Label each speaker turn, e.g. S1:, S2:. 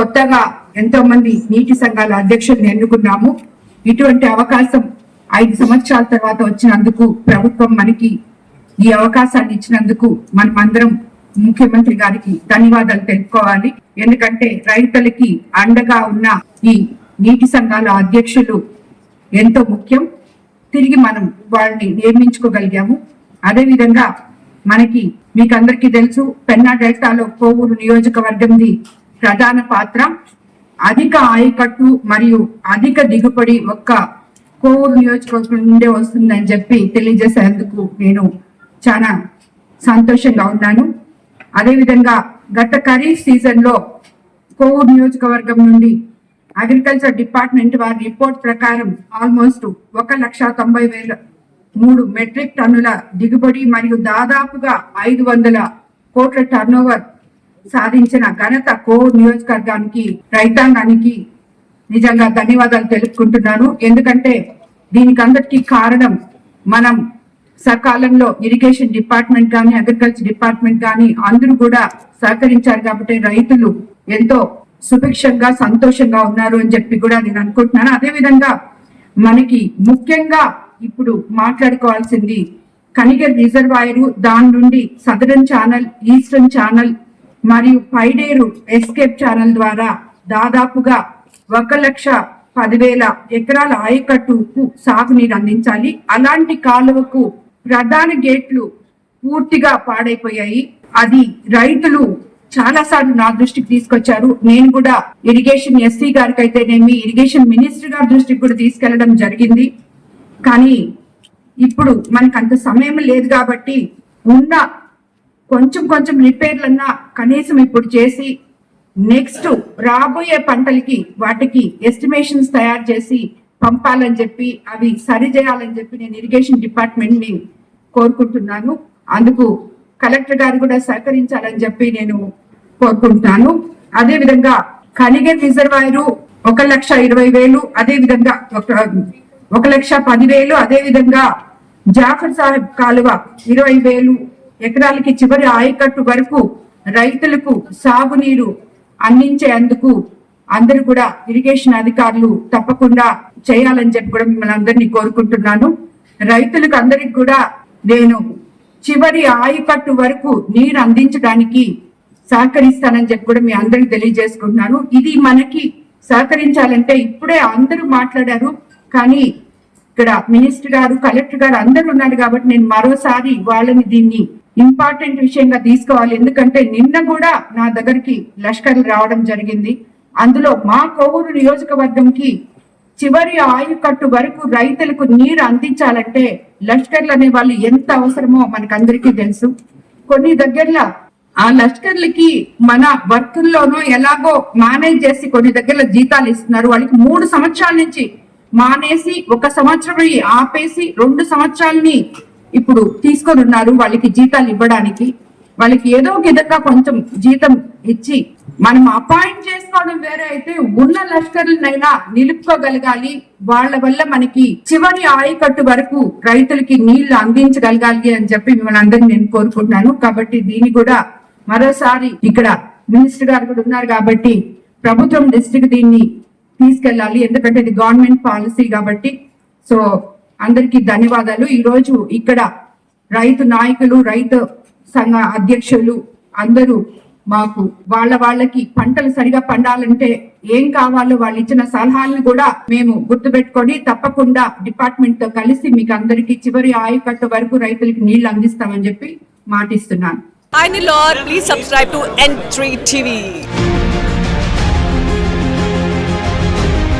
S1: కొత్తగా ఎంతో మంది నీటి సంఘాల అధ్యక్షుల్ని ఎన్నుకున్నాము. ఇటువంటి అవకాశం ఐదు సంవత్సరాల తర్వాత వచ్చినందుకు ప్రభుత్వం మనకి ఈ అవకాశాన్ని ఇచ్చినందుకు మనం అందరం ముఖ్యమంత్రి గారికి ధన్యవాదాలు తెలుపుకోవాలి. ఎందుకంటే రైతులకి అండగా ఉన్న ఈ నీటి సంఘాల అధ్యక్షులు ఎంతో ముఖ్యం. తిరిగి మనం వాళ్ళని నియమించుకోగలిగాము. అదే విధంగా మనకి మీకు అందరికీ తెలుసు పెన్నా డెల్టాలో కోవూరు నియోజకవర్గంది ప్రధాన పాత్ర. అధిక ఆయకట్టు మరియు అధిక దిగుబడి ఒక్క కోవూరు నియోజకవర్గం నుండే వస్తుందని చెప్పి తెలియజేసేందుకు నేను చాలా సంతోషంగా ఉన్నాను. అదేవిధంగా గత ఖరీఫ్ సీజన్లో కోవూరు నియోజకవర్గం నుండి అగ్రికల్చర్ డిపార్ట్మెంట్ వారి రిపోర్ట్ ప్రకారం ఆల్మోస్ట్ ఒక లక్ష తొంభై వేల మూడు మెట్రిక్ టన్నుల దిగుబడి మరియు దాదాపుగా ఐదు వందల కోట్ల టర్నోవర్ సాధించిన ఘనత కోర్ నియోజకవర్గానికి రైతాంగానికి నిజంగా ధన్యవాదాలు తెలుపుకుంటున్నాను. ఎందుకంటే దీనికి అందరికీ కారణం మనం సకాలంలో ఇరిగేషన్ డిపార్ట్మెంట్ కానీ అగ్రికల్చర్ డిపార్ట్మెంట్ కానీ అందరూ కూడా సహకరించారు కాబట్టి రైతులు ఎంతో సుభిక్షంగా సంతోషంగా ఉన్నారు అని చెప్పి కూడా నేను అనుకుంటున్నాను. అదే విధంగా మనకి ముఖ్యంగా ఇప్పుడు మాట్లాడుకోవాల్సింది కనిగర్ రిజర్వాయరు దాని నుండి సదరన్ ఛానల్ ఈస్టర్న్ ఛానల్ మరియు పైడేరు ఎస్కేప్ ఛానల్ ద్వారా దాదాపుగా ఒక లక్ష పదివేల ఎకరాల ఆయకట్టుకు సాగునీరు అందించాలి. అలాంటి కాలువకు ప్రధాన గేట్లు పూర్తిగా పాడైపోయాయి. అది రైతులు చాలా సార్లు నా దృష్టికి తీసుకొచ్చారు. నేను కూడా ఇరిగేషన్ ఎస్సీ గారికి అయితేనేమి ఇరిగేషన్ మినిస్టర్ గారి దృష్టికి కూడా తీసుకెళ్ళడం జరిగింది. కానీ ఇప్పుడు మనకు అంత సమయం లేదు కాబట్టి ఉన్న కొంచెం కొంచెం రిపేర్లన్నా కనీసం ఇప్పుడు చేసి నెక్స్ట్ రాబోయే పంటలకి వాటికి ఎస్టిమేషన్స్ తయారు చేసి పంపాలని చెప్పి అవి సరి చేయాలని చెప్పి నేను ఇరిగేషన్ డిపార్ట్మెంట్ని కోరుకుంటున్నాను. అందుకు కలెక్టర్ గారు కూడా సహకరించాలని చెప్పి నేను కోరుకుంటున్నాను. అదే విధంగా కనిగర్ రిజర్వాయరు ఒక లక్ష ఇరవై వేలు అదే విధంగా ఒక ఒక లక్ష పదివేలు అదే విధంగా జాఫర్ సాహెబ్ కాలువ ఇరవై వేలు ఎకరాలకి చివరి ఆయకట్టు వరకు రైతులకు సాగునీరు అందించేందుకు అందరూ కూడా ఇరిగేషన్ అధికారులు తప్పకుండా చేయాలని చెప్పి కూడా మిమ్మల్ని అందరినీ కోరుకుంటున్నాను. రైతులకు అందరికి కూడా నేను చివరి ఆయకట్టు వరకు నీరు అందించడానికి సహకరిస్తానని చెప్పి కూడా మీ అందరికి తెలియజేసుకుంటున్నాను. ఇది మనకి సహకరించాలంటే ఇప్పుడే అందరూ మాట్లాడారు. కానీ ఇక్కడ మినిస్టర్ గారు కలెక్టర్ గారు అందరు ఉన్నారు కాబట్టి నేను మరోసారి వాళ్ళని దీన్ని ఇంపార్టెంట్ విషయంగా తీసుకోవాలి. ఎందుకంటే నిన్న కూడా నా దగ్గరికి లష్కర్లు రావడం జరిగింది. అందులో మా కోవూరు నియోజకవర్గంకి చివరి ఆయుకట్టు వరకు రైతులకు నీరు అందించాలంటే లష్కర్లు అనే వాళ్ళు ఎంత అవసరమో మనకందరికీ తెలుసు. కొన్ని దగ్గరలో ఆ లష్కర్లకి మన వర్కుల్లోనూ ఎలాగో మేనేజ్ చేసి కొన్ని దగ్గర జీతాలు ఇస్తున్నారు. వాళ్ళకి మూడు సంవత్సరాల నుంచి మానేసి ఒక సంవత్సరం ఆపేసి రెండు సంవత్సరాలని ఇప్పుడు తీసుకొని ఉన్నారు వాళ్ళకి జీతాలు ఇవ్వడానికి. వాళ్ళకి ఏదో ఒక విధంగా కొంచెం జీతం ఇచ్చి మనం అపాయింట్ చేసుకోవడం వేరే అయితే ఉన్న లష్కర్లనైనా నిలుపుకోగలగాలి. వాళ్ళ వల్ల మనకి చివరి ఆయకట్టు వరకు రైతులకి నీళ్ళు అందించగలగాలి అని చెప్పి మిమ్మల్ని అందరినీ నేను కోరుకుంటున్నాను. కాబట్టి దీన్ని కూడా మరోసారి ఇక్కడ మినిస్టర్ గారు కూడా ఉన్నారు కాబట్టి ప్రభుత్వం డిస్టిక్ దీన్ని తీసుకెళ్ళాలి. ఎందుకంటే ఇది గవర్నమెంట్ పాలసీ కాబట్టి. సో అందరికీ ధన్యవాదాలు. ఈరోజు ఇక్కడ రైతు నాయకులు రైతు సంఘ అధ్యక్షులు అందరూ మాకు వాళ్ళ వాళ్ళకి పంటలు సరిగా పండాలంటే ఏం కావాలో వాళ్ళు ఇచ్చిన సలహాలను కూడా మేము గుర్తుపెట్టుకొని తప్పకుండా డిపార్ట్మెంట్తో కలిసి మీకు అందరికీ చివరి ఆయుకట్టు వరకు రైతులకి నీళ్ళు అందిస్తామని చెప్పి మాటిస్తున్నాను.
S2: Hi Nilor, please subscribe to N3 TV